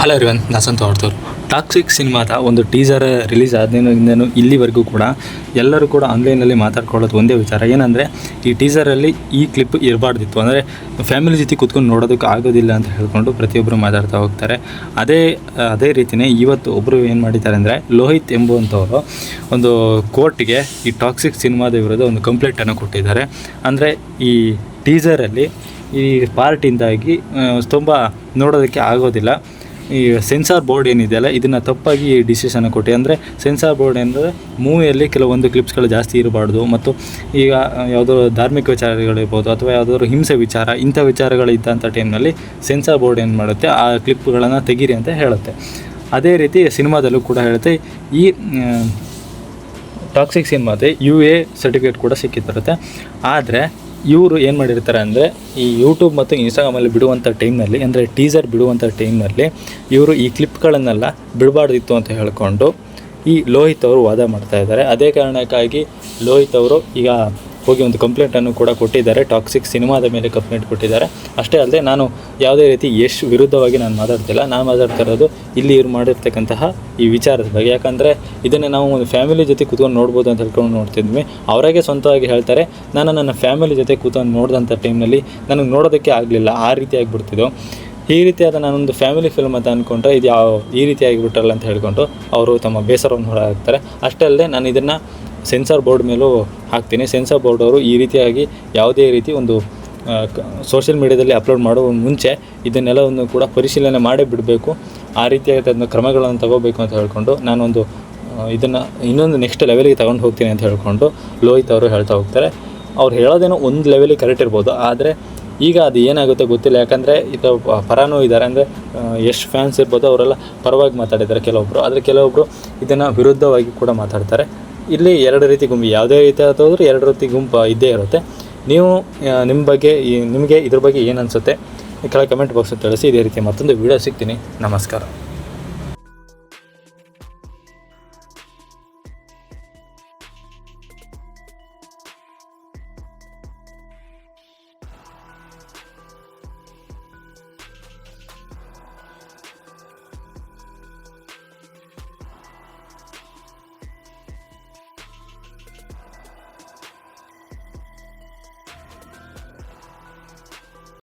Hello everyone ನಾಸಂತ ಹೊರತವ್ರು Toxic ಸಿನಿಮಾದ ಒಂದು ಟೀಸರ್ ರಿಲೀಸ್ ಆದ್ಮೇಲಿಂದನೂ ಇಲ್ಲಿವರೆಗೂ ಕೂಡ ಎಲ್ಲರೂ ಕೂಡ ಆನ್ಲೈನಲ್ಲಿ ಮಾತಾಡ್ಕೊಳ್ಳೋದು ಒಂದೇ ವಿಚಾರ. ಏನಂದರೆ, ಈ ಟೀಸರಲ್ಲಿ ಈ ಕ್ಲಿಪ್ ಇರಬಾರ್ದಿತ್ತು. ಅಂದರೆ ಫ್ಯಾಮಿಲಿ ಜೊತೆ ಕೂತ್ಕೊಂಡು ನೋಡೋದಕ್ಕೆ ಆಗೋದಿಲ್ಲ ಅಂತ ಹೇಳ್ಕೊಂಡು ಪ್ರತಿಯೊಬ್ಬರು ಮಾತಾಡ್ತಾ ಹೋಗ್ತಾರೆ. ಅದೇ ಅದೇ ರೀತಿಯೇ ಇವತ್ತು ಒಬ್ಬರು ಏನು ಮಾಡಿದ್ದಾರೆ ಅಂದರೆ, ಲೋಹಿತ್ ಎಂಬುವಂಥವರು ಒಂದು ಕೋರ್ಟ್ಗೆ ಈ ಟಾಕ್ಸಿಕ್ ಸಿನಿಮಾದ ವಿರುದ್ಧ ಒಂದು ಕಂಪ್ಲೇಂಟನ್ನು ಕೊಟ್ಟಿದ್ದಾರೆ. ಅಂದರೆ, ಈ ಟೀಸರಲ್ಲಿ ಈ ಪಾರ್ಟಿಂದಾಗಿ ತುಂಬ ನೋಡೋದಕ್ಕೆ ಆಗೋದಿಲ್ಲ. ಈ ಸೆನ್ಸಾರ್ ಬೋರ್ಡ್ ಏನಿದೆಯಲ್ಲ ಇದನ್ನು ತಪ್ಪಾಗಿ ಡಿಸಿಷನ್ ಕೊಟ್ಟು. ಅಂದರೆ ಸೆನ್ಸಾರ್ ಬೋರ್ಡ್ ಅಂದರೆ ಮೂವಿಯಲ್ಲಿ ಕೆಲವೊಂದು ಕ್ಲಿಪ್ಸ್ಗಳು ಜಾಸ್ತಿ ಇರಬಾರ್ದು. ಮತ್ತು ಈಗ ಯಾವುದೋ ಧಾರ್ಮಿಕ ವಿಚಾರಗಳಿರ್ಬೋದು ಅಥವಾ ಯಾವುದಾದ್ರು ಹಿಂಸೆ ವಿಚಾರ, ಇಂಥ ವಿಚಾರಗಳಿದ್ದಂಥ ಟೈಮ್ನಲ್ಲಿ ಸೆನ್ಸಾರ್ ಬೋರ್ಡ್ ಏನು ಮಾಡುತ್ತೆ? ಆ ಕ್ಲಿಪ್ಗಳನ್ನು ತೆಗೀರಿ ಅಂತ ಹೇಳುತ್ತೆ. ಅದೇ ರೀತಿ ಸಿನಿಮಾದಲ್ಲೂ ಕೂಡ ಹೇಳುತ್ತೆ. ಈ ಟಾಕ್ಸಿಕ್ ಸಿನಿಮಾದೆ ಯು ಎ ಸರ್ಟಿಫಿಕೇಟ್ ಕೂಡ ಸಿಕ್ಕಿತ್ತಿರುತ್ತೆ ಆದರೆ ಇವರು ಏನು ಮಾಡಿರ್ತಾರೆ ಅಂದರೆ ಈ ಯೂಟ್ಯೂಬ್ ಮತ್ತು ಇನ್ಸ್ಟಾಗ್ರಾಮಲ್ಲಿ ಬಿಡುವಂಥ ಟೈಮ್ನಲ್ಲಿ ಅಂದರೆ ಟೀಸರ್ ಬಿಡುವಂಥ ಟೈಮ್ನಲ್ಲಿ ಇವರು ಈ ಕ್ಲಿಪ್ಗಳನ್ನೆಲ್ಲ ಬಿಡಬಾರ್ದಿತ್ತು ಅಂತ ಹೇಳಿಕೊಂಡು ಈ ಲೋಹಿತ್ ಅವರು ವಾದ ಮಾಡ್ತಾ ಇದ್ದಾರೆ. ಅದೇ ಕಾರಣಕ್ಕಾಗಿ ಲೋಹಿತ್ ಅವರು ಈಗ ಹೋಗಿ ಒಂದು ಕಂಪ್ಲೇಂಟನ್ನು ಕೂಡ ಕೊಟ್ಟಿದ್ದಾರೆ. ಟಾಕ್ಸಿಕ್ ಸಿನಿಮಾದ ಮೇಲೆ ಕಂಪ್ಲೇಂಟ್ ಕೊಟ್ಟಿದ್ದಾರೆ. ಅಷ್ಟೇ ಅಲ್ಲದೆ ನಾನು ಯಾವುದೇ ರೀತಿ ಯಶ್ ವಿರುದ್ಧವಾಗಿ ನಾನು ಮಾತಾಡ್ತಿಲ್ಲ. ನಾನು ಮಾತಾಡ್ತಾ ಇರೋದು ಇಲ್ಲಿ ಇವ್ರು ಮಾಡಿರ್ತಕ್ಕಂತಹ ಈ ವಿಚಾರದ ಬಗ್ಗೆ. ಯಾಕಂದರೆ ಇದನ್ನು ನಾವು ಒಂದು ಫ್ಯಾಮಿಲಿ ಜೊತೆ ಕೂತ್ಕೊಂಡು ನೋಡ್ಬೋದು ಅಂತ ಹೇಳ್ಕೊಂಡು ನೋಡ್ತಿದ್ವಿ. ಅವರಾಗೆ ಸ್ವಂತವಾಗಿ ಹೇಳ್ತಾರೆ, ನಾನು ನನ್ನ ಫ್ಯಾಮಿಲಿ ಜೊತೆ ಕೂತ್ಕೊಂಡು ನೋಡಿದಂಥ ಟೈಮ್ನಲ್ಲಿ ನನಗೆ ನೋಡೋದಕ್ಕೆ ಆಗಲಿಲ್ಲ. ಆ ರೀತಿ ಆಗಿಬಿಡ್ತಿದ್ದು ಈ ರೀತಿಯಾದ ನಾನೊಂದು ಫ್ಯಾಮಿಲಿ ಫಿಲ್ಮ್ ಅಂತ ಅಂದ್ಕೊಂಡ್ರೆ ಇದು ಯಾವ, ಈ ರೀತಿ ಆಗಿಬಿಟ್ರಲ್ಲ ಅಂತ ಹೇಳ್ಕೊಂಡು ಅವರು ತಮ್ಮ ಬೇಸರವನ್ನು ಹೊರಹಾಕ್ತಾರೆ. ಅಷ್ಟೇ ಅಲ್ಲದೆ ನಾನು ಇದನ್ನು ಸೆನ್ಸಾರ್ ಬೋರ್ಡ್ ಮೇಲೂ ಹಾಕ್ತೀನಿ. ಸೆನ್ಸಾರ್ ಬೋರ್ಡ್ ಅವರು ಈ ರೀತಿಯಾಗಿ ಯಾವುದೇ ರೀತಿ ಒಂದು ಸೋಷಿಯಲ್ ಮೀಡ್ಯಾದಲ್ಲಿ ಅಪ್ಲೋಡ್ ಮಾಡುವ ಮುಂಚೆ ಇದನ್ನೆಲ್ಲವನ್ನು ಕೂಡ ಪರಿಶೀಲನೆ ಮಾಡೇ ಬಿಡಬೇಕು. ಆ ರೀತಿಯಾದ ಕ್ರಮಗಳನ್ನು ತಗೋಬೇಕು ಅಂತ ಹೇಳ್ಕೊಂಡು ನಾನೊಂದು ಇದನ್ನು ಇನ್ನೊಂದು ನೆಕ್ಸ್ಟ್ ಲೆವೆಲಿಗೆ ತಗೊಂಡು ಹೋಗ್ತೀನಿ ಅಂತ ಹೇಳ್ಕೊಂಡು ಲೋಹಿತ್ ಅವರು ಹೇಳ್ತಾ ಹೋಗ್ತಾರೆ. ಅವ್ರು ಹೇಳೋದೇನೋ ಒಂದು ಲೆವೆಲಿಗೆ ಕರೆಕ್ಟ್ ಇರ್ಬೋದು. ಆದರೆ ಈಗ ಅದು ಏನಾಗುತ್ತೆ ಗೊತ್ತಿಲ್ಲ. ಯಾಕಂದರೆ ಇದು ಪರಾನೂ ಇದ್ದಾರೆ. ಅಂದರೆ ಎಷ್ಟು ಫ್ಯಾನ್ಸ್ ಇರ್ಬೋದು. ಅವರೆಲ್ಲ ಪರವಾಗಿ ಮಾತಾಡಿದ್ದಾರೆ ಕೆಲವೊಬ್ಬರು ಆದರೆ ಕೆಲವೊಬ್ಬರು ಇದನ್ನು ವಿರುದ್ಧವಾಗಿ ಕೂಡ ಮಾತಾಡ್ತಾರೆ. ಇಲ್ಲಿ ಎರಡು ರೀತಿ ಗುಂಪು, ಯಾವುದೇ ರೀತಿ ಆದರೂ ಎರಡು ರೀತಿ ಗುಂಪು ಇದ್ದೇ ಇರುತ್ತೆ. ನೀವು ನಿಮ್ಮ ಬಗ್ಗೆ ನಿಮಗೆ ಇದ್ರ ಬಗ್ಗೆ ಏನು ಅನಿಸುತ್ತೆ, ಕೆಳಗೆ ಕಮೆಂಟ್ ಬಾಕ್ಸಲ್ಲಿ ತಿಳಿಸಿ, ಇದೇ ರೀತಿ ಮತ್ತೊಂದು ವೀಡಿಯೋ ಸಿಗ್ತೀನಿ. ನಮಸ್ಕಾರ.